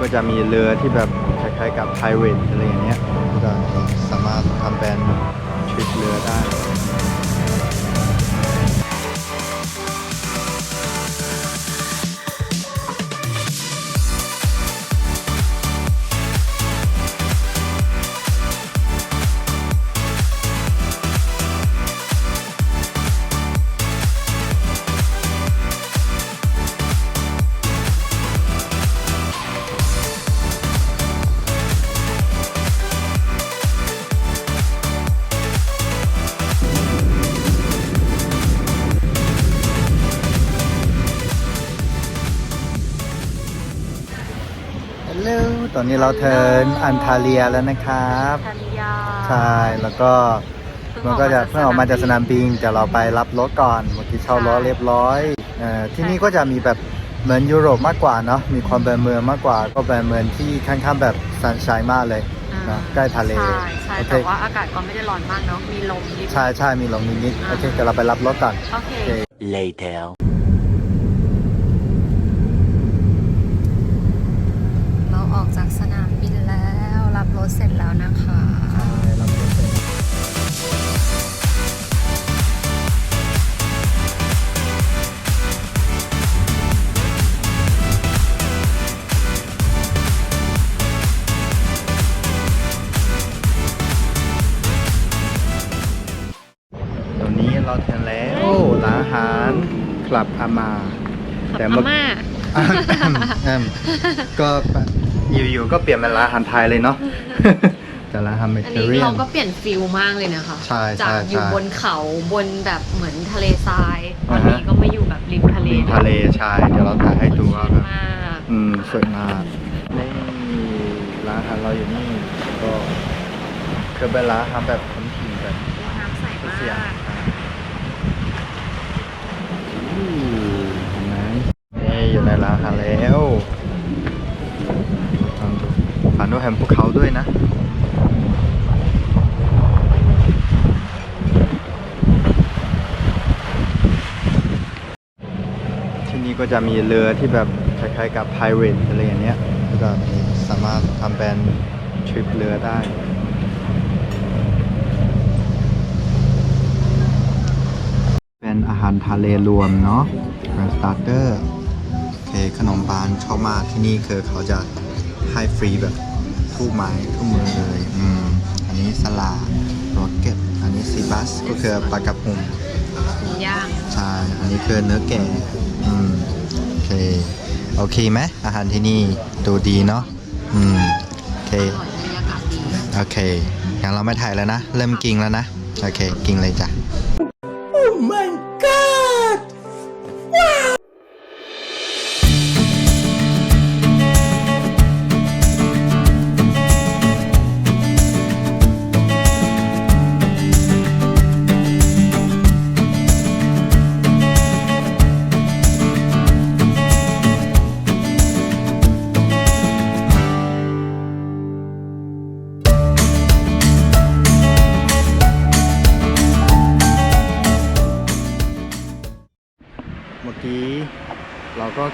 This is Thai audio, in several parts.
ก็จะมีเรือที่แบบคล้ายๆกับ private อะไรอย่างเงี้ยก็สามารถทำเป็นทริปเรือได้ ฮัลโหลตอนนี้เราเทิร์นอันทาเลียแล้วนะครับทันยาใช่แล้วก็มันก็จะเพิ่งออกมาจากสนามบินแต่เราไปรับรถก่อนเมื่อกี้เช่ารถเรียบร้อยเอ่อที่นี่ก็จะมีแบบเหมือนยุโรปมากกว่าเนาะมีความเป็นเมืองมากกว่าก็เป็นเมืองที่ค่อนข้างแบบสันชายมากเลยอ่าเนอะใกล้ทะเลใช่ใช่โอเคแต่ว่าอากาศก็ไม่ได้ร้อนมากเนาะมีลมนิดใช่ใช่มีลมนิดๆโอเคเดี๋ยวเราไปรับรถก่อนโอเคโอเค Later. ม ก็อยู่ๆก็เปลี่ยนเป็นร้านอาหารไทยเลยเนาะ แต่ร้านอาหารเมอันดิเตอนี้ร์เรียเราน ก็เปลี่ยนฟิลมากเลยนะคะ ใช่ใช่จากอยู่ใช่บนเขาบนแบบเหมือนทะเลทรายตอ่าอนฮะนี้ก็มาอยู่แบบริมทะเลริมทะเลใช่เดี๋ยวเราถ่ายให้ดูว่าแบบ มากอืมสวยมากนี่ร้านอาหารเราอยู่นี่ก็คือเป็นร้านอาหารแบบท้องถิ่นแบบน้ำใสมาเสียงกอู้เห็นไหม นี่อยู่ในร้านอาหาแล้วลองดูผ่านด้วยแฮมภูเขาด้วยนะที่นี่ก็จะมีเรือที่แบบคล้ายๆกับ private อะไรอย่างเงี้ยก็สามารถทำเป็นทริปเรือได้เป็นอาหารทะเลรวมเนาะเป็นสตาร์เตอร์ เคขนมปานชอบมากที่นี่คือเขาจะให้ฟรีแบบทุกไม้ทุกมือเลยอืมอันนี้สลาโรสเก็ตอันนี้ซีบัสก็คือปลากระพงย่างใช่อันนี้คือเนื้อแกะอืมโอเคโอเคไหมอาหารที่นี่ดูดีเนาะอืมโอเคอร่อยบรรยากาศดีโอเคงั้นเราไม่ถ่ายแล้วนะ เริ่มกินแล้วนะ โอเค กินเลยจ้ะ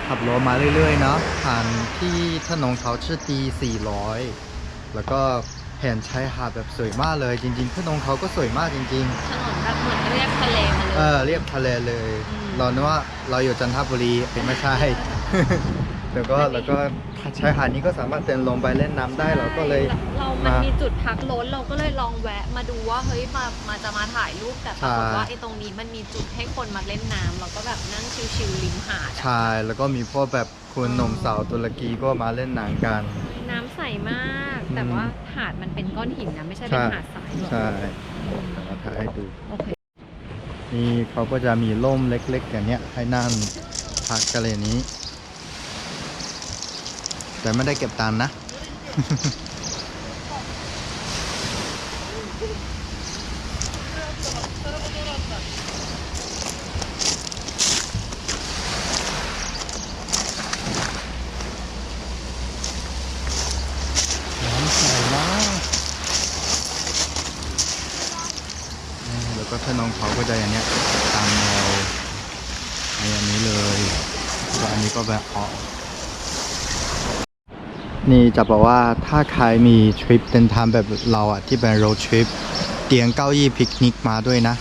ขับรถมาเรื่อยๆเนาะผ่านที่ถนนเขาชื่อตี400 แล้วก็เห็นชายหาดแบบสวยมากเลยจริงๆถนนเขาก็สวยมากจริง ถนนแบบเหมือนเรียบทะเลมาเลๆเอย อเรียบทะเลเลย อืม เรานึกว่าเราอยู่จันทบุรีไม่ใช่ แล้วก็แล้วก็ ชายหาดนี้ก็สามารถเดินลงไปเล่นน้ำได้เราก็เลยเรามันมีจุดพักรถเราก็เลยลองแวะมาดูว่าเฮ้ยมามาจะมาถ่ายรูปแต่ปรากฏว่าใช่ไอ้ตรงนี้มันมีจุดให้คนมาเล่นน้ำเราก็แบบนั่งชิลๆริมหาดอะชายแล้วก็มีพวกแบบคุณหนุ่มสาวตุรกีก็มาเล่นหนังกัน น้ำใสมากอืมแต่ว่าหาดมันเป็นก้อนหินนะไม่ใช่เป็นหาดทรายหรอกใช่เดี๋ยวเราถ่ายให้ดู โอเค นี่เขาก็จะมีร่มเล็กๆอย่างเนี้ยให้นั่งพักกันเลยนี้ แต่ไม่ได้เก็บตังค์นะ น้ำใสมากแล้วก็ถ้าน้องเขาก็จะอย่างเนี้ยตามแนวไอ้อันนี้เลยแล้วอันนี้ก็แบบออก นี่จะบอกว่าถ้าใครมีทริปเดินทางแบบเราอะที่เป็นโรดทริปเตียงเก้าอี้ปิกนิกมาด้วยนะ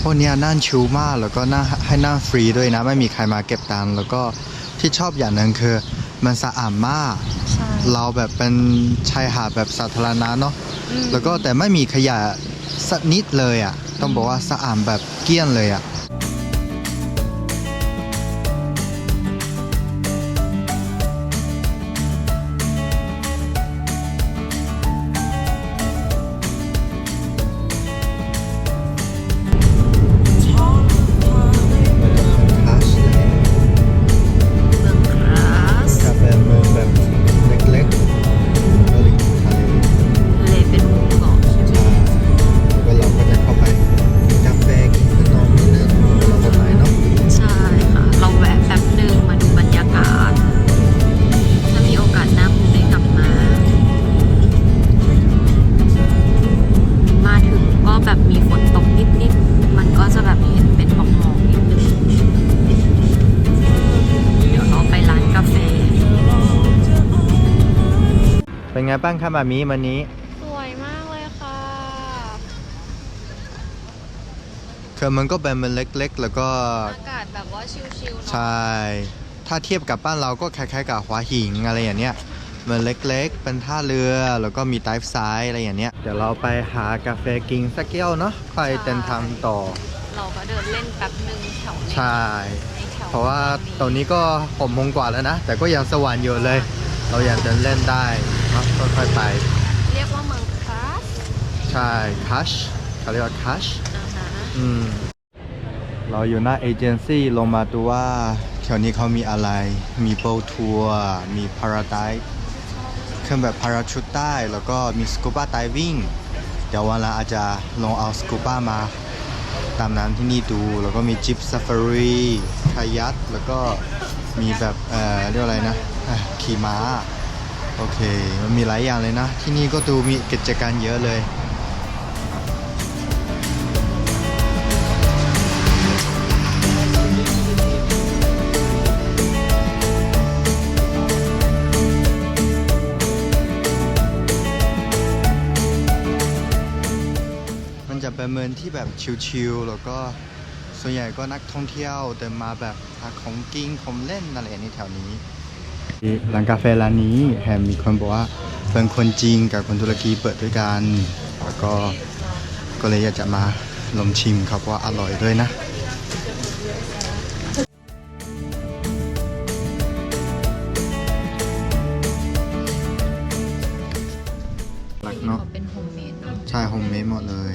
พวกเนี้ยนั่งชิลมากแล้วก็นั่งให้นั่งฟรีด้วยนะ ไม่มีใครมาเก็บตังค์แล้วก็ที่ชอบอย่างหนึ่งคือมันสะอาดมากใช่เราแบบเป็นชายหาดแบบสาธารณะเนาะอืมแล้วก็แต่ไม่มีขยะสักนิดเลยอะ่ะต้องบอกว่าสะอาดแบบเกลี้ยงเลยอะ่ บ้างครับมามีวันนี้ สวยมากเลยค่ะคือมันก็เป็นเมืองเล็กๆ แล้วก็อากาศแบบว่าชิลๆเนาะใช่ถ้าเทียบกับบ้านเราก็คล้ายๆกับหัวหิงอะไรอย่างเนี้ยเมันเล็กๆ เป็นท่าเรือแล้วก็มีไดฟ์ไซด์อะไรอย่างเนี้ยเดี๋ยวเราไปหากาแฟกินสักแก้วเนาะค่อยเดินทางต่อ เราก็เดินเล่นแป๊บหนึ่งแถวในใช่ ในแถวเพราะว่าตอนนี้ก็หกโมงกว่าแล้วนะ แต่ก็ยังสว่างอยู่เลย เราอยากเดินเล่นได้ เนาะก็ค่อยไป เรียกว่าเมืองคราสใช่คัชเขาเรียกว่าคัชอ่าฮะอืมเราอยู่หน้าเอเจนซี่ลงมาดูว่าแถวนี้เขามีอะไร มีโบทัวร์ มีพาราไดเครื่องแบบพาราชุดใต้ แล้วก็มีสกูบ้าไดวิ่ง เดี๋ยววันหละอาจจะลองเอาสกูบ้ามาตามน้ำที่นี่ดู แล้วก็มีจิปซ a ฟารีคายักแล้วก็มีแบบ เอ่อ เรียกว่าอะไรนะเอ่อขี่ม้า โอเค มันมีหลายอย่างเลยนะ ที่นี่ก็ดูมีกิจการเยอะเลย มันจะเป็นเมืองที่แบบชิลๆ แล้วก็ส่วนใหญ่ก็นักท่องเที่ยวเดินมาแบบหาของกินของเล่นอะไรอย่างนี้แถวนี้ ร้านกาแฟร้านนี้แฮมมีคนบอกว่าเป็นคนจีนกับคนตุรกีเปิดด้วยกันแล้วก็ก็เลยอยากจะมาลองชิมครับว่าอร่อยด้วยนะหลักเนาะเขาเป็นโฮมเมดเนาะใช่โฮมเมดหมดเลย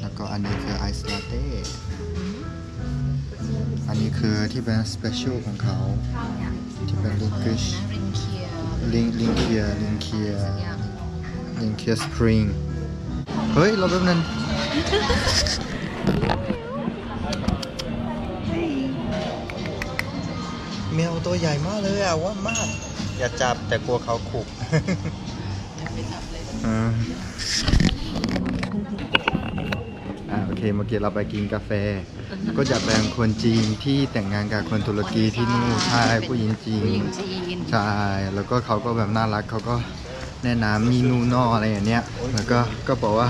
แล้วก็อันนี้คือไอซ์ลาเต้อันนี้คือที่เป็นสเปเชียลของเขา ที่เป็นลิงกิชริงเคียลิงลิงเคียลิงเคียอย่างลิงเคียสปริงเฮ้ยเราแป๊บนึงแมวตัวใหญ่มากเลยอะว่ามาก อย่าจับแต่กลัวเขาขุกอ่อ่าโอเคเมื่อกี้เราไปกินกาแฟ ก็จะเป็นคนจีนที่แต่งงานกับคนตุรกีที่นู่นใช่ผู้หญิงจีผู้หญินงจีน ใช่แล้วก็เขาก็แบบน่ารักเขาก็แนะนำมีนูนออะไรอย่างเนี้ยแล้วก็ก็บอกว่า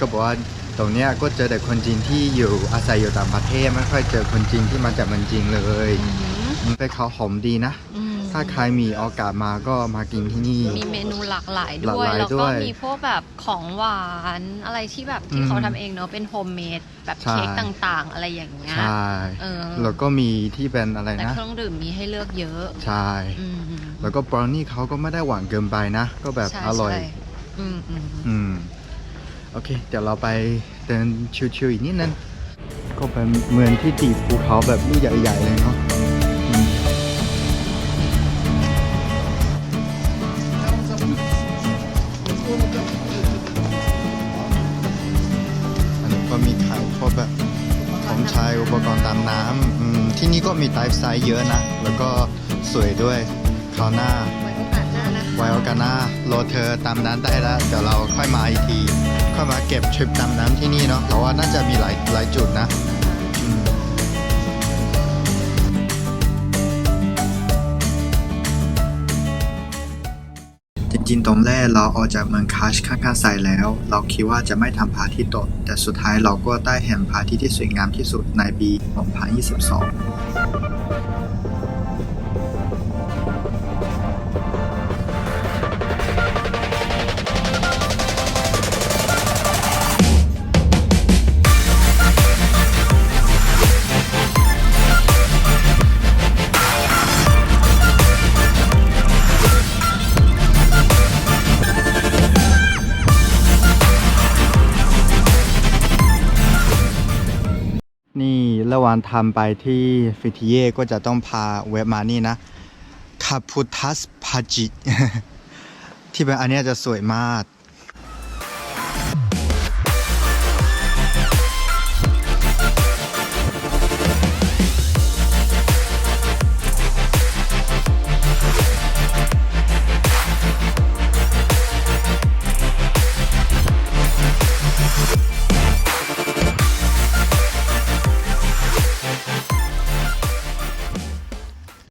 ก็บอกว่าตรงเนี้ยก็เจอแต่คนจีนที่อยู่อาศัยอยู่ต่างประเทศไม่ค่อยเจอคนจีนที่มาจากเมืองจีนเลยอือหือมันเป็นเขาวหอมดีนะ อืม ถ้าใครมีโอกาสมาก็มากินที่นี่ มีเมนูหลากหลายหลากด้วยหลายแล้วด้ก็วยมีพวกแบบของหวานอะไรที่แบบที่อืมเขาทำเองเนอะเป็นโฮมเมดแบบใช่ เค้กต่างๆ อะไรอย่างเงี้ยใช่เออแล้วก็มีที่เป็นอะไรแต่นะ เครื่องดื่มมีให้เลือกเยอะใช่ อืมแล้วก็บราวนี่เขาก็ไม่ได้หวานเกินไปนะ ก็แบบใช่อร่อย ใช่อืมอืมอืมโอเค เดี๋ยวเราไปเดินชิวๆอีกนิดนึง ก็เป็นเมืองที่ติดภูเขาแบบลูกใหญ่ๆเลยเนาะ มีไลฟ์สไตล์เยอะนะ แล้วก็สวยด้วยคราวหน้า ไว้โอกาสหน้านะคะไว้โอกาสหน้ารอเธอตามนั้นได้แล้ว เดี๋ยวเราค่อยมาอีกที ค่อยมาเก็บทริปตามน้ำที่นี่เนาะเพราะว่าน่าจะมีหลายหลายจุดนะอืม จริงๆตรงแรกเราออกจากเมืองคาชข้างๆใส่แล้ว เราคิดว่าจะไม่ทำพาที่ตก แต่สุดท้ายเราก็ได้เห็นพาที่ที่สวยงามที่สุดในปี 2022 ระหว่างทำไปที่ฟิทิเย่ก็จะต้องพาเว็บมานี่นะคาพุทัสพาจิที่เป็นอันนี้จะสวยมาก